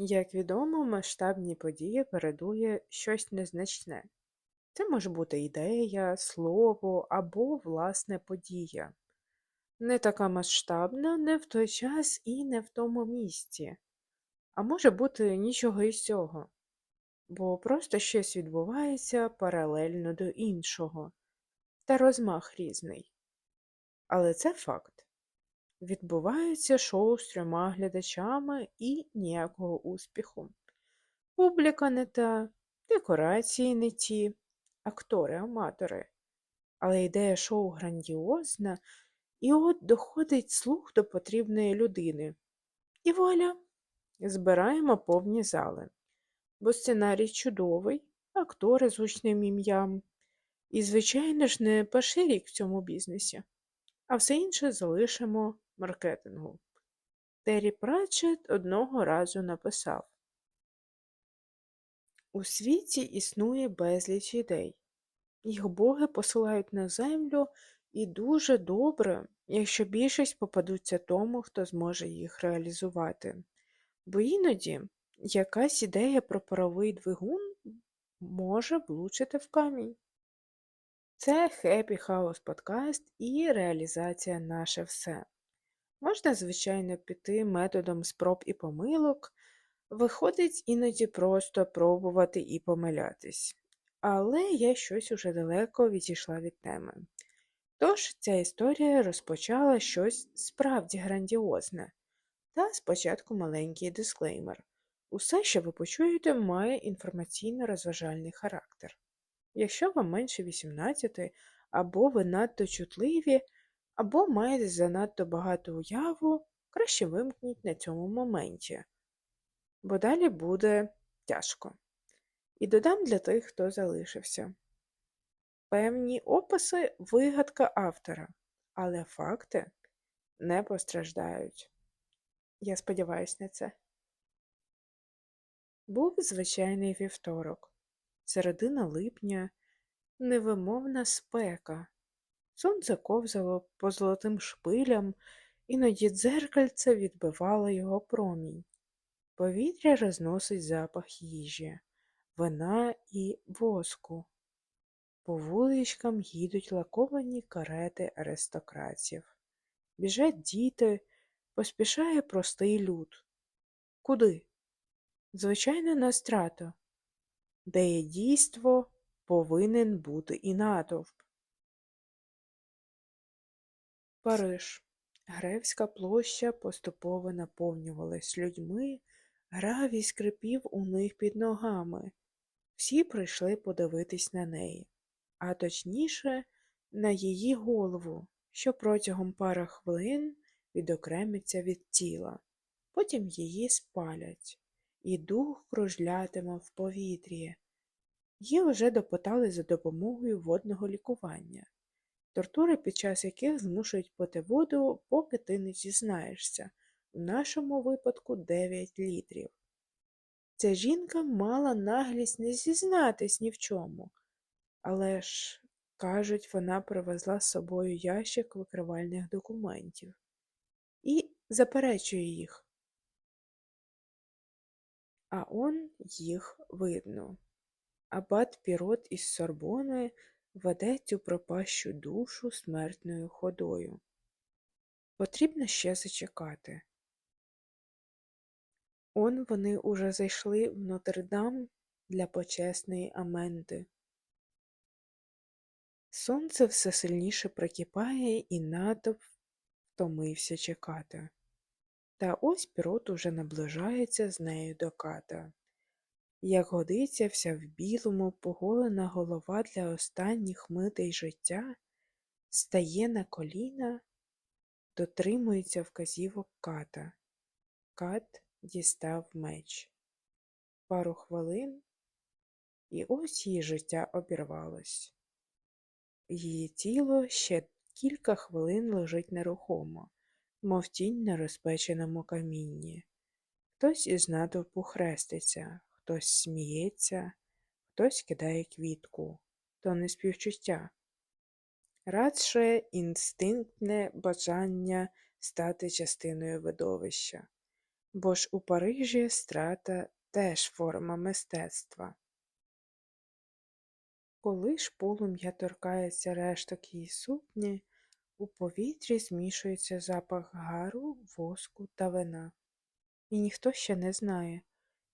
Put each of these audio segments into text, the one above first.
Як відомо, масштабні події передує щось незначне. Це може бути ідея, слово або власне подія. Не така масштабна, не в той час і не в тому місці. А може бути нічого із цього, бо просто щось відбувається паралельно до іншого, та розмах різний. Але це факт. Відбувається шоу з трьома глядачами і ніякого успіху. Публіка не та, декорації не ті, актори-аматори. Але ідея шоу грандіозна, і от доходить слух до потрібної людини. І вуаля, збираємо повні зали. Бо сценарій чудовий, актори з гучним ім'ям. І, звичайно ж, не перший рік в цьому бізнесі, а все інше залишимо маркетингу. Террі Пратчет одного разу написав У світі існує безліч ідей. Їх боги посилають на землю, і дуже добре, якщо більшість попадуться тому, хто зможе їх реалізувати. Бо іноді якась ідея про паровий двигун може влучити в камінь. Це Happy House подкаст і реалізація наше все. Можна, звичайно, піти методом спроб і помилок, виходить іноді просто пробувати і помилятись. Але я щось уже далеко відійшла від теми. Тож ця історія розпочала щось справді грандіозне. Та спочатку маленький дисклеймер. Усе, що ви почуєте, має інформаційно-розважальний характер. Якщо вам менше 18, або ви надто чутливі, або маєте занадто багато уяву, краще вимкніть на цьому моменті, бо далі буде тяжко. І додам для тих, хто залишився. Певні описи вигадка автора, але факти не постраждають. Я сподіваюся на це. Був звичайний вівторок, середина липня, невимовна спека. Сонце ковзало по золотим шпилям, іноді дзеркальце відбивало його промінь. Повітря розносить запах їжі, вина і воску. По вуличкам їдуть лаковані карети аристократів. Біжать діти, поспішає простий люд. Куди? Звичайно, на страту. Де є дійство, повинен бути і натовп. Париж. Гревська площа поступово наповнювалась людьми, гравій скрипів у них під ногами. Всі прийшли подивитись на неї, а точніше, на її голову, що протягом пара хвилин відокремиться від тіла. Потім її спалять, і дух кружлятиме в повітрі. Її вже допитали за допомогою водного лікування тортури, під час яких змушують пити воду, поки ти не зізнаєшся, в нашому випадку 9 літрів. Ця жінка мала наглість не зізнатись ні в чому, але ж, кажуть, вона привезла з собою ящик викривальних документів і заперечує їх. А он їх видно. Абат Пірот із Сорбони веде цю пропащу душу смертною ходою. Потрібно ще зачекати. Он вони уже зайшли в Нотр-Дам для почесної аменти. Сонце все сильніше прикипає, і натовп втомився чекати. Та ось пірот уже наближається з нею до ката. Як годиться вся в білому, поголена голова для останніх митей життя, стає на коліна, дотримується вказівок ката. Кат дістав меч. Пару хвилин, і ось її життя обірвалось. Її тіло ще кілька хвилин лежить нерухомо, мов тінь на розпеченому камінні. Хтось із натовпу хреститься, Хтось сміється, хтось кидає квітку, то не співчуття. Радше інстинктне бажання стати частиною видовища, бо ж у Парижі страта теж форма мистецтва. Коли ж полум'я торкається решток її сукні, у повітрі змішується запах гару, воску та вина. І ніхто ще не знає,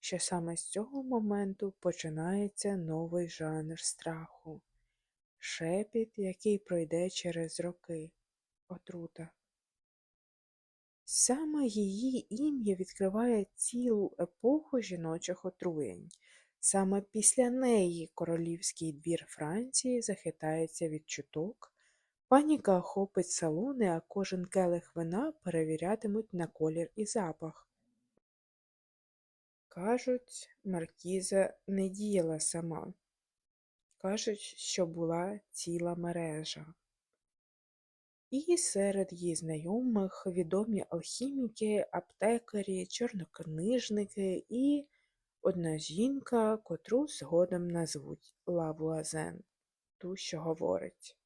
що саме з цього моменту починається новий жанр страху, шепіт, який пройде через роки, отрута. Саме її ім'я відкриває цілу епоху жіночих отруєнь. Саме після неї королівський двір Франції захитається від чуток, паніка охопить салони, а кожен келих вина перевірятимуть на колір і запах. Кажуть, маркіза не діяла сама. Кажуть, що була ціла мережа. І серед її знайомих відомі алхіміки, аптекарі, чорнокнижники і одна жінка, котру згодом назвуть Лавуазен, ту, що говорить.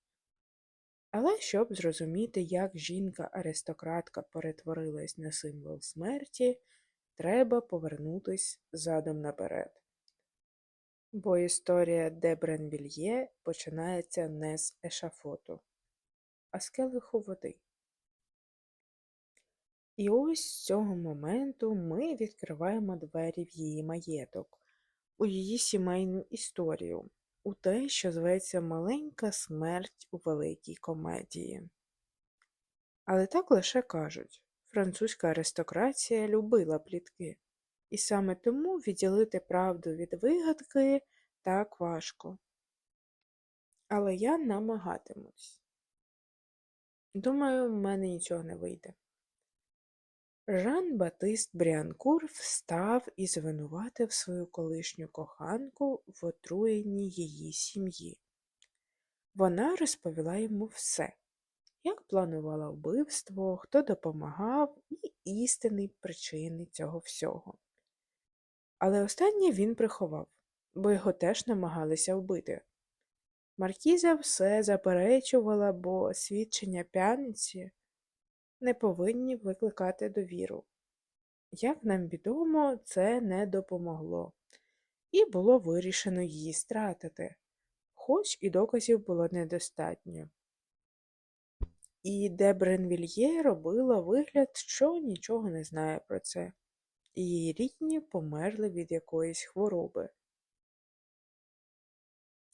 Але щоб зрозуміти, як жінка-аристократка перетворилась на символ смерті, треба повернутись задом наперед. Бо історія де Бренвільє починається не з ешафоту, а з келиху води. І ось з цього моменту ми відкриваємо двері в її маєток, у її сімейну історію, у те, що зветься маленька смерть у великій комедії. Але так лише кажуть французька аристократія любила плітки, і саме тому відділити правду від вигадки так важко. Але я намагатимусь. Думаю, в мене нічого не вийде. Жан Батист Бріанкур встав і звинуватив свою колишню коханку в отруєнні її сім'ї. Вона розповіла йому все, як планувала вбивство, хто допомагав і істинні причини цього всього. Але останнє він приховав, бо його теж намагалися вбити. Маркіза все заперечувала, бо свідчення п'яниці не повинні викликати довіру. Як нам відомо, це не допомогло, і було вирішено її стратити, хоч і доказів було недостатньо. І де Бренвільє робила вигляд, що нічого не знає про це, її рідні померли від якоїсь хвороби.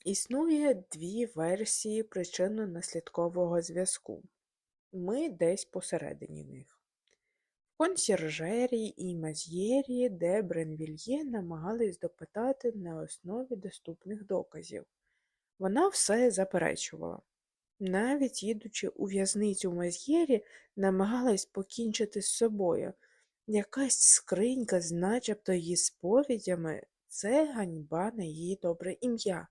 Існує дві версії причинно-наслідкового зв'язку. Ми десь посередині них. В консьержері і маз'єрі, де Бренвільє намагались допитати на основі доступних доказів. Вона все заперечувала. Навіть їдучи у в'язницю в Маз'єрі, намагалась покінчити з собою. Якась скринька з начебто її сповідями це ганьба на її добре ім'я.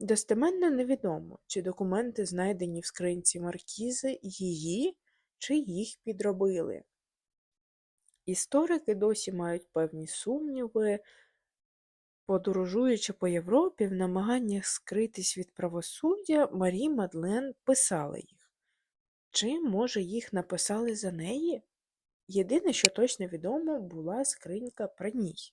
Достеменно невідомо, чи документи, знайдені в скринці маркізи, її, чи їх підробили. Історики досі мають певні сумніви, подорожуючи по Європі в намаганнях скритись від правосуддя, Марі Мадлен писала їх. Чи, може, їх написали за неї? Єдине, що точно відомо, була скринька про ній.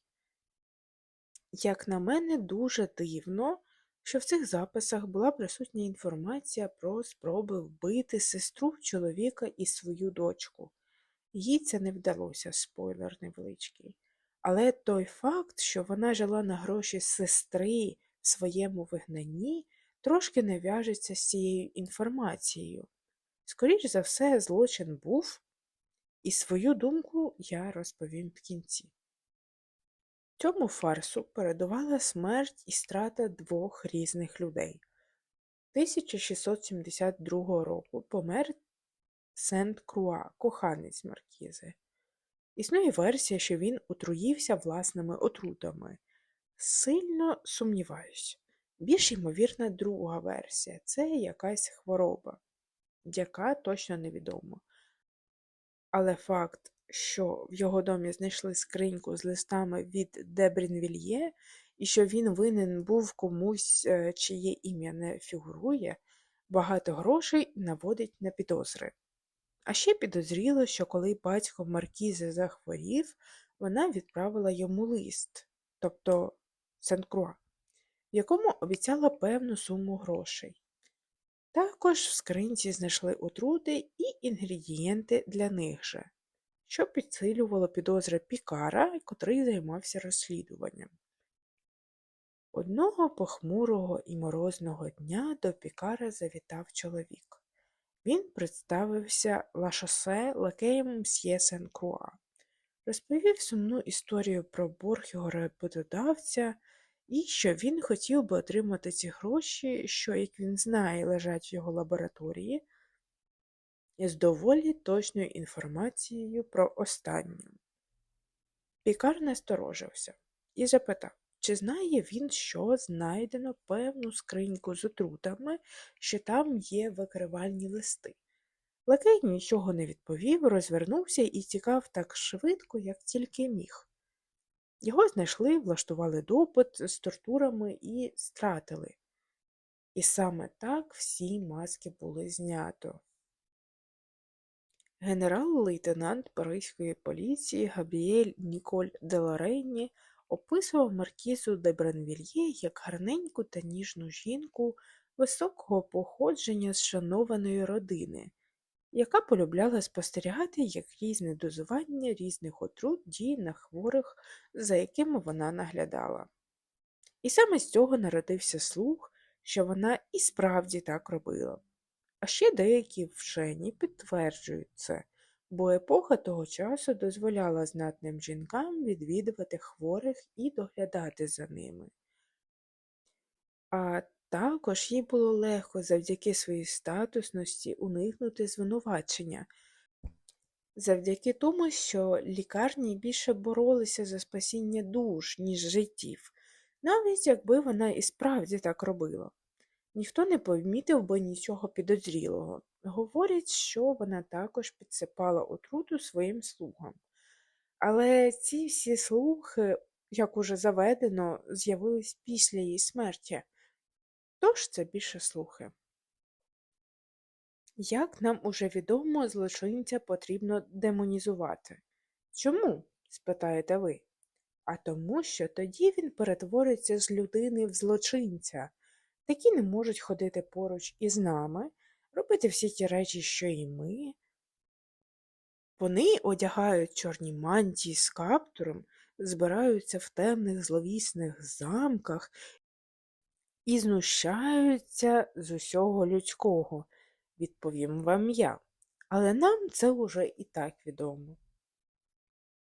Як на мене, дуже дивно що в цих записах була присутня інформація про спроби вбити сестру чоловіка і свою дочку. Їй це не вдалося, спойлер невеличкий. Але той факт, що вона жила на гроші сестри в своєму вигнанні, трошки не в'яжеться з цією інформацією. Скоріше за все, злочин був, і свою думку я розповім в кінці. Цьому фарсу передувала смерть і страта двох різних людей. 1672 року помер Сент Круа, коханець Маркізи. Існує версія, що він отруївся власними отрутами. Сильно сумніваюся. Більш ймовірна друга версія це якась хвороба, яка точно невідома. Але факт що в його домі знайшли скриньку з листами від Дебрінвільє, і що він винен був комусь, е, чиє ім'я не фігурує, багато грошей наводить на підозри. А ще підозріло, що коли батько Маркізи захворів, вона відправила йому лист, тобто Сен-Круа, в якому обіцяла певну суму грошей. Також в скринці знайшли отрути і інгредієнти для них же, що підсилювало підозри Пікара, котрий займався розслідуванням. Одного похмурого і морозного дня до Пікара завітав чоловік. Він представився Лашосе лакеєм мсьє Сен-Круа, розповів сумну історію про борг його роботодавця і що він хотів би отримати ці гроші, що, як він знає, лежать в його лабораторії, з доволі точною інформацією про останню. Пікар насторожився і запитав, чи знає він, що знайдено певну скриньку з отрутами, що там є викривальні листи. Лакей нічого не відповів, розвернувся і тікав так швидко, як тільки міг. Його знайшли, влаштували допит з тортурами і стратили. І саме так всі маски були знято. Генерал-лейтенант Паризької поліції Габіель Ніколь Деларейні описував маркізу де Бренвільє як гарненьку та ніжну жінку високого походження з шанованої родини, яка полюбляла спостерігати, як різне дозування різних отрут діє на хворих, за якими вона наглядала. І саме з цього народився слух, що вона і справді так робила. А ще деякі вчені підтверджують це, бо епоха того часу дозволяла знатним жінкам відвідувати хворих і доглядати за ними. А також їй було легко завдяки своїй статусності уникнути звинувачення, завдяки тому, що лікарні більше боролися за спасіння душ, ніж життів, навіть якби вона і справді так робила. Ніхто не помітив би нічого підозрілого. Говорять, що вона також підсипала отруту своїм слугам. Але ці всі слухи, як уже заведено, з'явились після її смерті. Тож це більше слухи. Як нам уже відомо, злочинця потрібно демонізувати. Чому? спитаєте ви. А тому, що тоді він перетвориться з людини в злочинця. Такі не можуть ходити поруч із нами, робити всі ті речі, що і ми. Вони одягають чорні мантії з каптуром, збираються в темних зловісних замках і знущаються з усього людського, відповім вам я, але нам це уже і так відомо.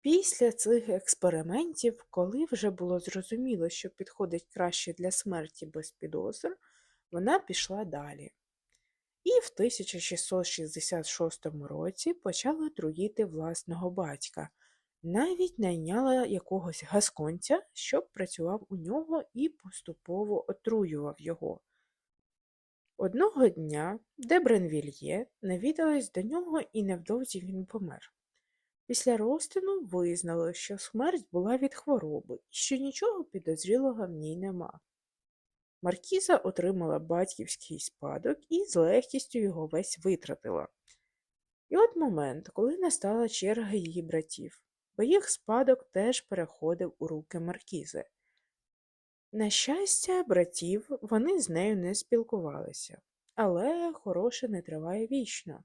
Після цих експериментів, коли вже було зрозуміло, що підходить краще для смерті без підозр, вона пішла далі. І в 1666 році почала труїти власного батька, навіть найняла якогось гасконця, щоб працював у нього і поступово отруював його. Одного дня Дебренвільє навідалась до нього і невдовзі він помер. Після розтину визнали, що смерть була від хвороби і що нічого підозрілого в ній нема. Маркіза отримала батьківський спадок і з легкістю його весь витратила. І от момент, коли настала черга її братів, бо їх спадок теж переходив у руки Маркізи. На щастя, братів вони з нею не спілкувалися, але хороше не триває вічно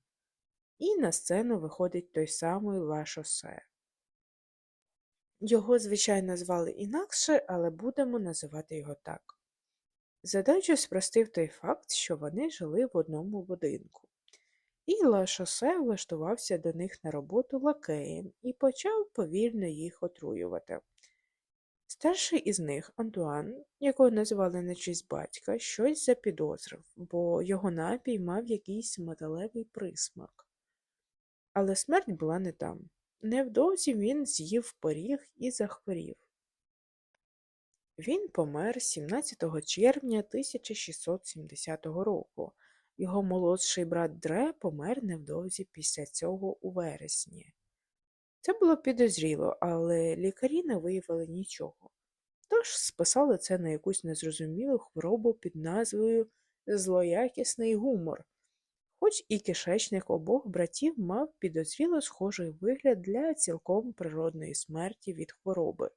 і на сцену виходить той самий Ла Шосе. Його, звичайно, звали інакше, але будемо називати його так. Задачу спростив той факт, що вони жили в одному будинку. І Ла Шосе влаштувався до них на роботу лакеєм і почав повільно їх отруювати. Старший із них, Антуан, якого називали на честь батька, щось запідозрив, бо його напій мав якийсь металевий присмак. Але смерть була не там. Невдовзі він з'їв поріг і захворів. Він помер 17 червня 1670 року. Його молодший брат Дре помер невдовзі після цього у вересні. Це було підозріло, але лікарі не виявили нічого. Тож списали це на якусь незрозумілу хворобу під назвою злоякісний гумор, хоч і кишечник обох братів мав підозріло схожий вигляд для цілком природної смерті від хвороби.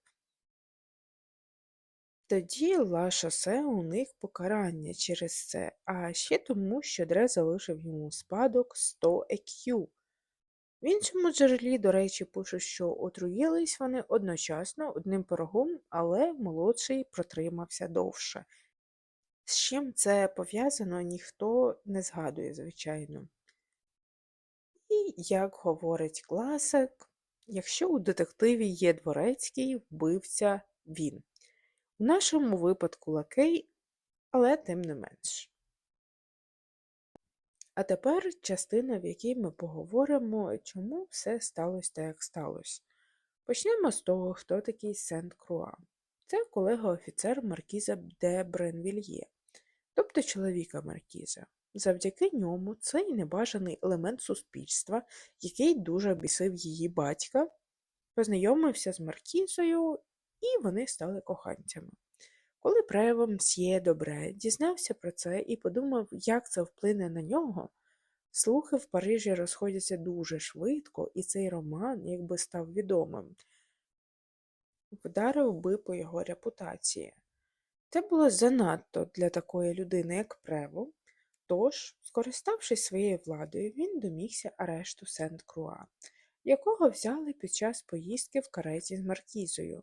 Тоді Ла Шосе уник покарання через це, а ще тому, що Дре залишив йому спадок 100 екю. В іншому джерелі, до речі, пише, що отруїлись вони одночасно одним пирогом, але молодший протримався довше. З чим це пов'язано, ніхто не згадує, звичайно. І, як говорить класик, якщо у детективі є дворецький, вбивця він. У нашому випадку лакей, але тим не менш. А тепер частина, в якій ми поговоримо, чому все сталося так, як сталося. Почнемо з того, хто такий Сент Круа. Це колега-офіцер Маркіза де Бренвільє, тобто чоловіка Маркіза. Завдяки ньому цей небажаний елемент суспільства, який дуже бісив її батька, познайомився з Маркізою, і вони стали коханцями. Коли Прево мсьє Добре дізнався про це і подумав, як це вплине на нього, слухи в Парижі розходяться дуже швидко, і цей роман, якби став відомим, вдарив би по його репутації. Це було занадто для такої людини, як Прево, тож, скориставшись своєю владою, він домігся арешту Сент Круа, якого взяли під час поїздки в кареті з Маркізою,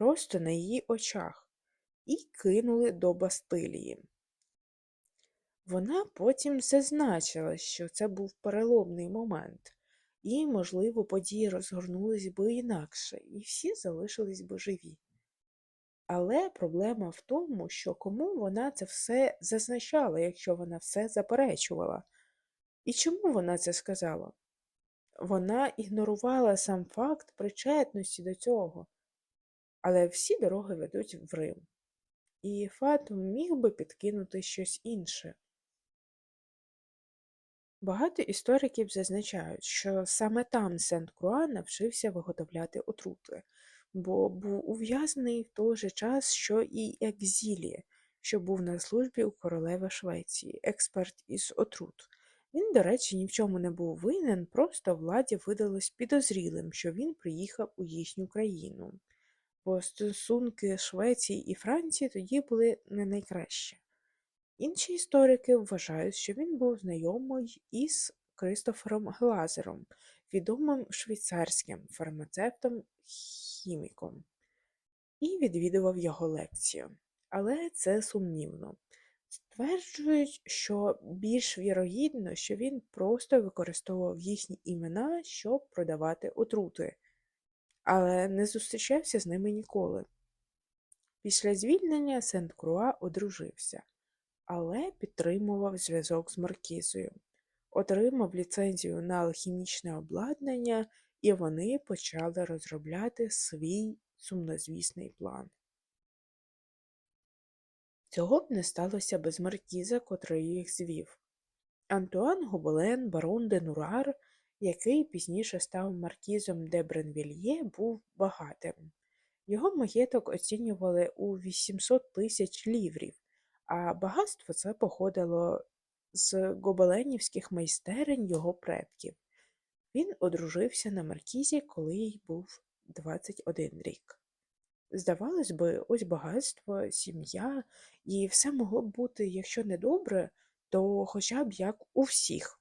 просто на її очах і кинули до Бастилії. Вона потім зазначила, що це був переломний момент, і, можливо, події розгорнулись би інакше, і всі залишились би живі. Але проблема в тому, що кому вона це все зазначала, якщо вона все заперечувала. І чому вона це сказала? Вона ігнорувала сам факт причетності до цього, але всі дороги ведуть в Рим і Фатум міг би підкинути щось інше. Багато істориків зазначають, що саме там Сент Круа навчився виготовляти отрути, бо був ув'язнений в той же час, що і Екзілі, що був на службі у королеви Швеції, експерт із отрут. Він, до речі, ні в чому не був винен, просто владі видалось підозрілим, що він приїхав у їхню країну бо стосунки Швеції і Франції тоді були не найкращі. Інші історики вважають, що він був знайомий із Кристофером Глазером, відомим швейцарським фармацевтом хіміком, і відвідував його лекцію. Але це сумнівно. Стверджують, що більш вірогідно, що він просто використовував їхні імена, щоб продавати отрути але не зустрічався з ними ніколи. Після звільнення Сент Круа одружився, але підтримував зв'язок з Маркізою, отримав ліцензію на алхімічне обладнання, і вони почали розробляти свій сумнозвісний план. Цього б не сталося без Маркіза, котрий їх звів. Антуан Гобелен, барон де Нурар який пізніше став маркізом де Бренвільє, був багатим. Його маєток оцінювали у 800 тисяч ліврів, а багатство це походило з гобеленівських майстерень його предків. Він одружився на маркізі, коли їй був 21 рік. Здавалось би, ось багатство, сім'я, і все могло б бути, якщо не добре, то хоча б як у всіх.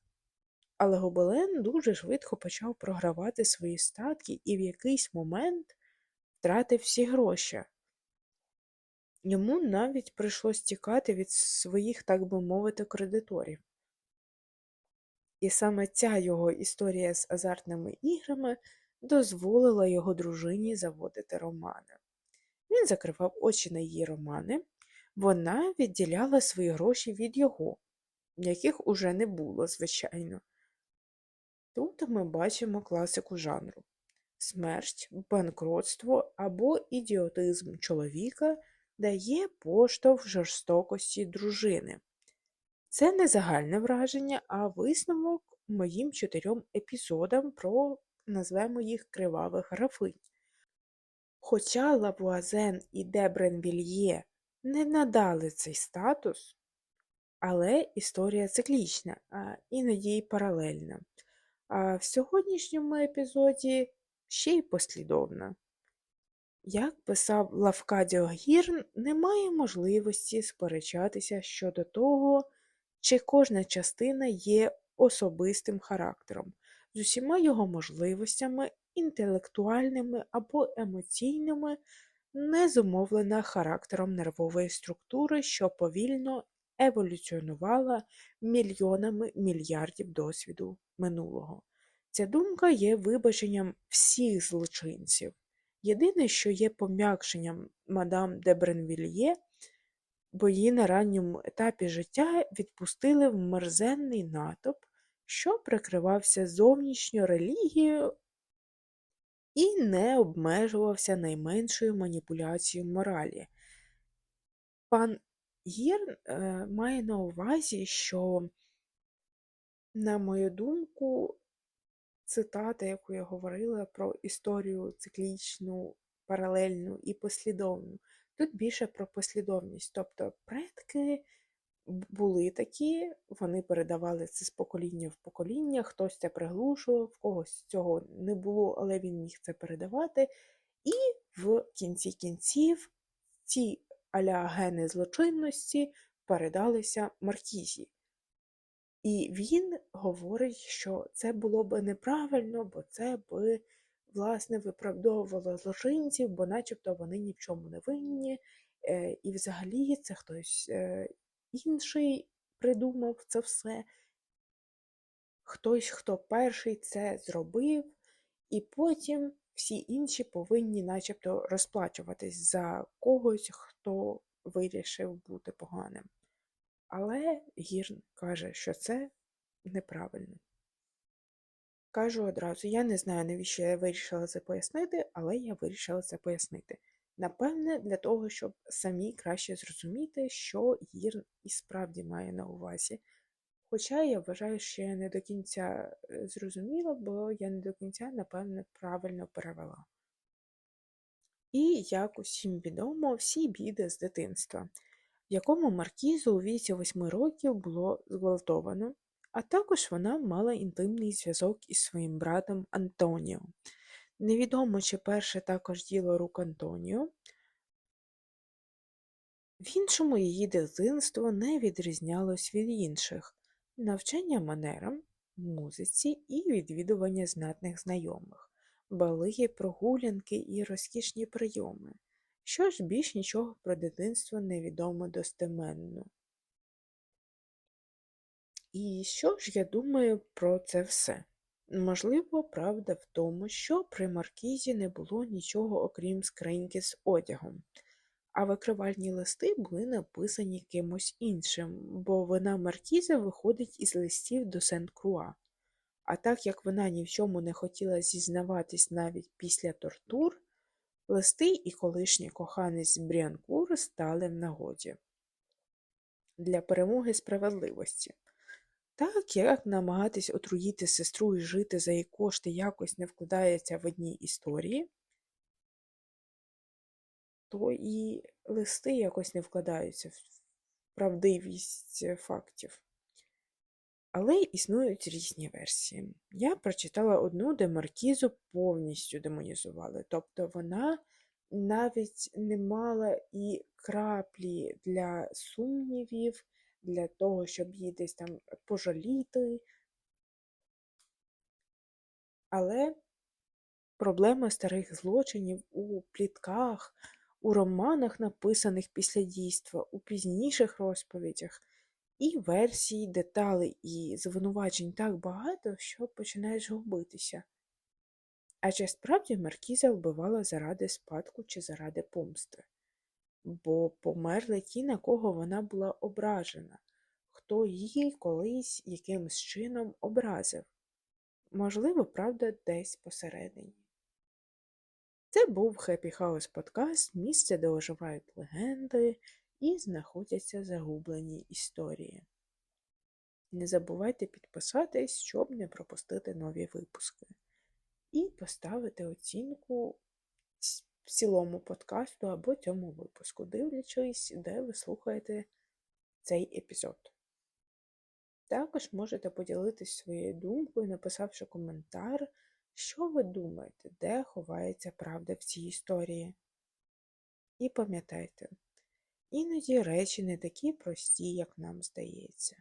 Але Гобелен дуже швидко почав програвати свої статки і в якийсь момент втратив всі гроші. Йому навіть прийшлось тікати від своїх, так би мовити, кредиторів. І саме ця його історія з азартними іграми дозволила його дружині заводити романи. Він закривав очі на її романи, вона відділяла свої гроші від його, яких уже не було, звичайно. Тут ми бачимо класику жанру смерть, банкротство або ідіотизм чоловіка дає поштовх жорстокості дружини. Це не загальне враження, а висновок моїм чотирьом епізодам про, назвемо їх кривавих графинь. Хоча Лавуазен і Дебренвільє не надали цей статус, Але історія циклічна, а іноді й паралельна. А в сьогоднішньому епізоді ще й послідовна. Як писав Лавкадіо Гірн, немає можливості сперечатися щодо того, чи кожна частина є особистим характером, з усіма його можливостями, інтелектуальними або емоційними, не зумовлена характером нервової структури, що повільно еволюціонувала мільйонами мільярдів досвіду минулого. Ця думка є вибаченням всіх злочинців. Єдине, що є пом'якшенням мадам де Бренвільє, бо її на ранньому етапі життя відпустили в мерзенний натовп, що прикривався зовнішньою релігією і не обмежувався найменшою маніпуляцією моралі. Пан Гірн е, має на увазі, що, на мою думку, цитата, яку я говорила про історію циклічну, паралельну і послідовну, тут більше про послідовність. Тобто предки були такі, вони передавали це з покоління в покоління, хтось це приглушував, в когось цього не було, але він міг це передавати. І в кінці кінців ці аля гени злочинності передалися Маркізі. І він говорить, що це було би неправильно, бо це би, власне, виправдовувало злочинців, бо начебто вони ні в чому не винні. Е, і взагалі це хтось е, інший придумав це все. Хтось, хто перший це зробив, і потім всі інші повинні начебто розплачуватись за когось, хто вирішив бути поганим. Але Гірн каже, що це неправильно. Кажу одразу, я не знаю, навіщо я вирішила це пояснити, але я вирішила це пояснити. Напевне, для того, щоб самі краще зрозуміти, що Гірн і справді має на увазі. Хоча я вважаю, що я не до кінця е, зрозуміла, бо я не до кінця, напевне, правильно перевела. І, як усім відомо, всі біди з дитинства в якому маркізу у віці восьми років було зґвалтовано, а також вона мала інтимний зв'язок із своїм братом Антоніо. Невідомо, чи перше також діло рук Антоніо. В іншому її дитинство не відрізнялось від інших навчання манерам, музиці і відвідування знатних знайомих, бали, прогулянки і розкішні прийоми. Що ж більш нічого про дитинство невідомо достеменно. І що ж я думаю про це все? Можливо, правда в тому, що при Маркізі не було нічого окрім скриньки з одягом, а викривальні листи були написані кимось іншим, бо вона Маркіза виходить із листів до Сент-Круа. А так як вона ні в чому не хотіла зізнаватись навіть після тортур, Листи і колишній коханець Бріанкур стали в нагоді для перемоги справедливості. Так як намагатись отруїти сестру і жити за її кошти якось не вкладається в одній історії, то і листи якось не вкладаються в правдивість фактів. Але існують різні версії. Я прочитала одну, де Маркізу повністю демонізували. Тобто вона навіть не мала і краплі для сумнівів, для того, щоб її десь там пожаліти. Але проблема старих злочинів у плітках, у романах, написаних після дійства, у пізніших розповідях. І версій, деталей і звинувачень так багато, що починаєш губитися. А чи справді Маркіза вбивала заради спадку чи заради помсти? Бо померли ті, на кого вона була ображена, хто її колись якимсь чином образив. Можливо, правда, десь посередині. Це був Happy House подкаст, місце, де оживають легенди і знаходяться загублені історії. Не забувайте підписатись, щоб не пропустити нові випуски. І поставити оцінку в цілому подкасту або цьому випуску, дивлячись, де ви слухаєте цей епізод. Також можете поділитись своєю думкою, написавши коментар, що ви думаєте, де ховається правда в цій історії. І пам'ятайте, іноді речі не такі прості, як нам здається.